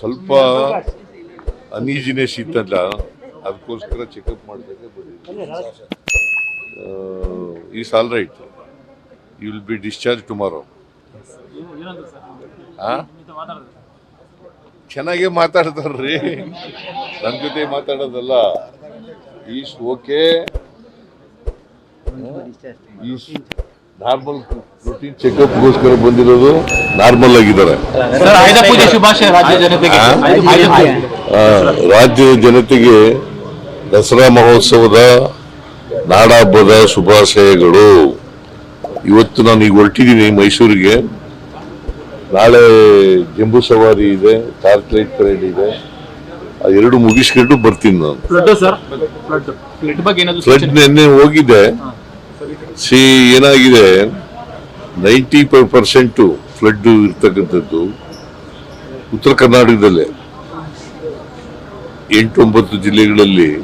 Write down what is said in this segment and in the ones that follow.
ಸ್ವಲ್ಪ ಅನೀಜಿನೆಸ್ ಇತ್ತಲ್ಲ ಅದಕ್ಕೋಸ್ಕರ ಚೆಕಪ್ ಮಾಡಿದಾಗ is all right you will be discharge tomorrow ಚೆನ್ನಾಗೇ ಮಾತಾಡ್ತಾರ್ರಿ. ನನ್ನ ಜೊತೆ ಮಾತಾಡೋದಲ್ಲ. ಈಸ್ ಓಕೆ ನಾರ್ಮಲ್ ರೂಟೀನ್ ಚೆಕಪ್ಗೋಸ್ಕರ ಬಂದಿರೋದು ನಾರ್ಮಲ್ ಆಗಿದ್ದಾರೆ. ರಾಜ್ಯದ ಜನತೆಗೆ ದಸರಾ ಮಹೋತ್ಸವದ ನಾಡಹಬ್ಬದ ಶುಭಾಶಯಗಳು. ಇವತ್ತು ನಾನು ಈಗ ಹೊರಟಿದ್ದೀನಿ ಮೈಸೂರಿಗೆ. ನಾಳೆ ಜಂಬೂ ಸವಾರಿ ಇದೆ ಟಾರ್ಚ್ ಲೈಟ್ ಪರೇಡ್ ಇದೆ. ಆ ಎರಡು ಮುಗಿಸ್ಕೊಂಡು ಬರ್ತೀನಿ ನಾನು. ಫ್ಲಡ್ ನಿನ್ನೆ ಹೋಗಿದೆ. ಸಿ, ಏನಾಗಿದೆ? ನೈಂಟಿ ಫೈವ್ ಪರ್ಸೆಂಟು ಫ್ಲಡ್ಡು ಇರ್ತಕ್ಕಂಥದ್ದು ಉತ್ತರ ಕರ್ನಾಟಕದಲ್ಲೇ. ಎಂಟೊಂಬತ್ತು ಜಿಲ್ಲೆಗಳಲ್ಲಿ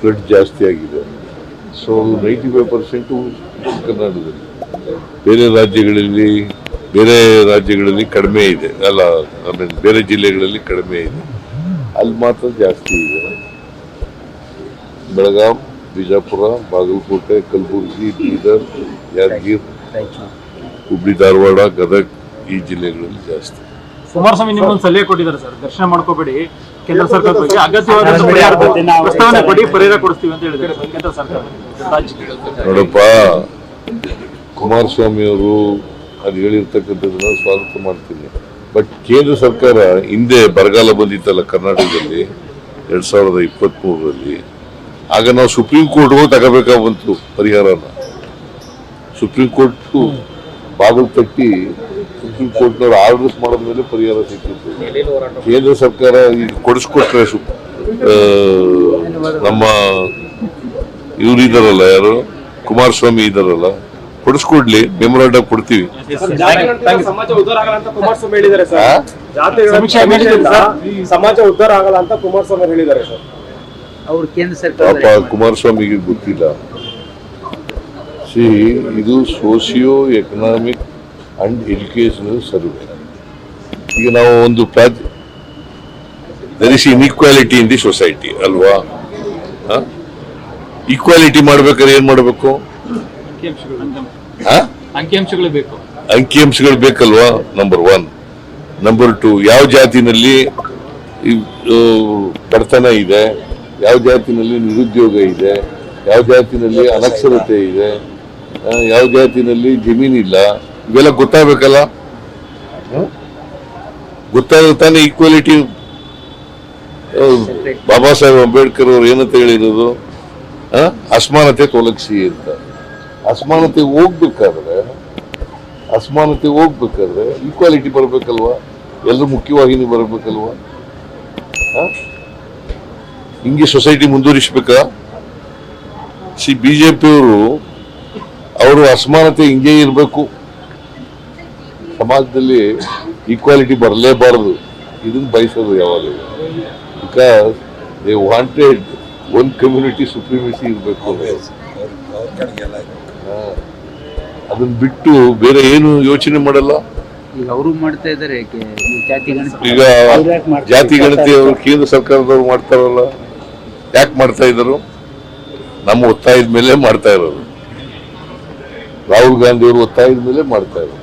ಫ್ಲಡ್ ಜಾಸ್ತಿ ಆಗಿದೆ. ಸೊ, ನೈಂಟಿ ಫೈವ್ ಪರ್ಸೆಂಟು ಉತ್ತರ ಕರ್ನಾಟಕದಲ್ಲಿ. ಬೇರೆ ರಾಜ್ಯಗಳಲ್ಲಿ ಬೇರೆ ರಾಜ್ಯಗಳಲ್ಲಿ ಕಡಿಮೆ ಇದೆ. ಅಲ್ಲ ಆಮೇಲೆ ಬೇರೆ ಜಿಲ್ಲೆಗಳಲ್ಲಿ ಕಡಿಮೆ ಇದೆ. ಅಲ್ಲಿ ಮಾತ್ರ ಜಾಸ್ತಿ ಇದೆ. ಬೆಳಗಾಂ ಬಿಜಾಪುರ ಬಾಗಲಕೋಟೆ ಕಲಬುರಗಿ ಬೀದರ್ ಯಾದಗಿರ್ ಹುಬ್ಳಿ ಧಾರವಾಡ ಗದಗ ಈ ಜಿಲ್ಲೆಗಳಲ್ಲಿ ಜಾಸ್ತಿ. ಕುಮಾರಸ್ವಾಮಿ ನಿಮ್ಮೊಂದು ಸಲಹೆ ಕೊಟ್ಟಿದ್ದಾರೆ ಸರ್. ದರ್ಶನ ಮಾಡ್ಕೋಬೇಡಿ. ಕೇಂದ್ರ ಸರ್ಕಾರದ ಬಗ್ಗೆ ಅಗತ್ಯವಾದ ಪ್ರಸ್ತಾವನೆ ಕೊಡಿ ಪರಿಹಾರ ಕೊಡಿಸ್ತೀವಿ ಅಂತ ಹೇಳಿದ್ದಾರೆ ಕೇಂದ್ರ ಸರ್ಕಾರ. ನೋಡಪ್ಪ ಕುಮಾರಸ್ವಾಮಿ ಅವರು ಅದು ಹೇಳಿರ್ತಕ್ಕಂಥದ್ದನ್ನ ಸ್ವಾಗತ ಮಾಡ್ತೀನಿ. ಬಟ್ ಕೇಂದ್ರ ಸರ್ಕಾರ ಹಿಂದೆ ಬರಗಾಲ ಬಂದಿತ್ತಲ್ಲ ಕರ್ನಾಟಕದಲ್ಲಿ ಎರಡ್ ಸಾವಿರದ ಇಪ್ಪತ್ತ್ ಮೂರರಲ್ಲಿ ಆಗ ನಾವು ಸುಪ್ರೀಂ ಕೋರ್ಟ್ಗೂ ತಗೋಬೇಕಾಗಿ ಬಂತು ಪರಿಹಾರನ. ಸುಪ್ರೀಂ ಕೋರ್ಟ್ ಬಾಗಿಲು ಕಟ್ಟಿ ಸುಪ್ರೀಂ ಕೋರ್ಟ್ನವ್ರು ಆರ್ಡರ್ಸ್ ಮಾಡಿದ ಮೇಲೆ ಪರಿಹಾರ ಸಿಕ್ಕಿತ್ತು. ಕೇಂದ್ರ ಸರ್ಕಾರ ಈಗ ಕೊಡಿಸ್ಕೊಟ್ರೆ ನಮ್ಮ ಇವ್ರು ಇದಾರಲ್ಲ ಯಾರು? ಕುಮಾರಸ್ವಾಮಿ ಇದಾರಲ್ಲ. ಕೊಡಿಸ್ಕೊಡ್ಲಿ ಮೆಮೊರಾಂಡಮ್ ಕೊಡ್ತೀವಿ. ಸಮಾಜ ಉದ್ಧಾರ ಆಗಲ್ಲ ಅಂತ ಕುಮಾರಸ್ವಾಮಿ ಹೇಳಿದ್ದಾರೆ ಸರ್. ಅವ್ರು ಕೇಂದ್ರ ಸರ್ಕಾರ ಪಾಪ ಕುಮಾರಸ್ವಾಮಿಗೆ ಗೊತ್ತಿಲ್ಲ. ಸಿ ಇದು socio economic and educational survey. ಈಗ ನಾವು ಒಂದು there is inequality in the society ಅಲ್ವಾ? ಈಕ್ವಾಲಿಟಿ ಮಾಡ್ಬೇಕಾದ್ರೆ ಏನ್ ಮಾಡಬೇಕು? ಅಂಕಿಅಂಶಗಳು. ಬೇಕು. ಅಂಕಿಅಂಶಗಳು ಬೇಕಲ್ವಾ ನಂಬರ್ ಒನ್ ನಂಬರ್ ಟು ಯಾವ ಜಾತಿನಲ್ಲಿ ಬಡತನ ಇದೆ? ಯಾವ ಜಾತಿನಲ್ಲಿ ನಿರುದ್ಯೋಗ ಇದೆ ಯಾವ ಜಾತಿನಲ್ಲಿ ಅನಕ್ಷರತೆ ಇದೆ ಯಾವ ಜಾತಿನಲ್ಲಿ ಜಮೀನಿಲ್ಲ ಇವೆಲ್ಲ ಗೊತ್ತಾಗಬೇಕಲ್ಲ? ಗೊತ್ತಾದ್ರೆ ತಾನೇ ಈಕ್ವಾಲಿಟಿ ಬಾಬಾ ಸಾಹೇಬ್ ಅಂಬೇಡ್ಕರ್ ಅವ್ರು ಏನಂತ ಹೇಳಿರೋದು? ಅಸಮಾನತೆ ತೊಲಗಿಸಿ ಅಂತ. ಅಸಮಾನತೆ ಹೋಗ್ಬೇಕಾದ್ರೆ ಅಸಮಾನತೆ ಹೋಗ್ಬೇಕಾದ್ರೆ ಈಕ್ವಾಲಿಟಿ ಬರಬೇಕಲ್ವಾ? ಎಲ್ಲರೂ ಮುಖ್ಯವಾಹಿನಿ ಬರಬೇಕಲ್ವಾ? ಹಿಂಗೆ ಸೊಸೈಟಿ ಮುಂದುವರಿಸ್ಬೇಕಾ? ಸಿ ಬಿಜೆಪಿಯವರು ಅವರು ಅಸಮಾನತೆ ಹಿಂಗೆ ಇರಬೇಕು. ಸಮಾಜದಲ್ಲಿ ಈಕ್ವಾಲಿಟಿ ಬರಲೇಬಾರದು. ಇದನ್ನ ಬಯಸೋದು ಯಾವಾಗಲೂ. Because they wanted one community supremacy ಇರಬೇಕು ಅದನ್ನು ಬಿಟ್ಟು ಬೇರೆ ಏನು ಯೋಚನೆ ಮಾಡಲ್ಲ? ಈಗ ಅವರು ಮಾಡ್ತಾ ಇದ್ದಾರೆ ಜಾತಿ ಗಣತಿ ಈಗ ಜಾತಿ ಗಣತಿ ಅವರು ಕೇಂದ್ರ ಸರ್ಕಾರದವ್ರು ಮಾಡ್ತಾರಲ್ಲ. ಯಾಕೆ ಮಾಡ್ತಾ ಇದ್ರು? ನಮ್ಮ ಒತ್ತಾಯದ ಮೇಲೆ ಮಾಡ್ತಾ ಇರೋದು. ರಾಹುಲ್ ಗಾಂಧಿ ಅವರು ಒತ್ತಾಯದ ಮೇಲೆ ಮಾಡ್ತಾ ಇರೋದು.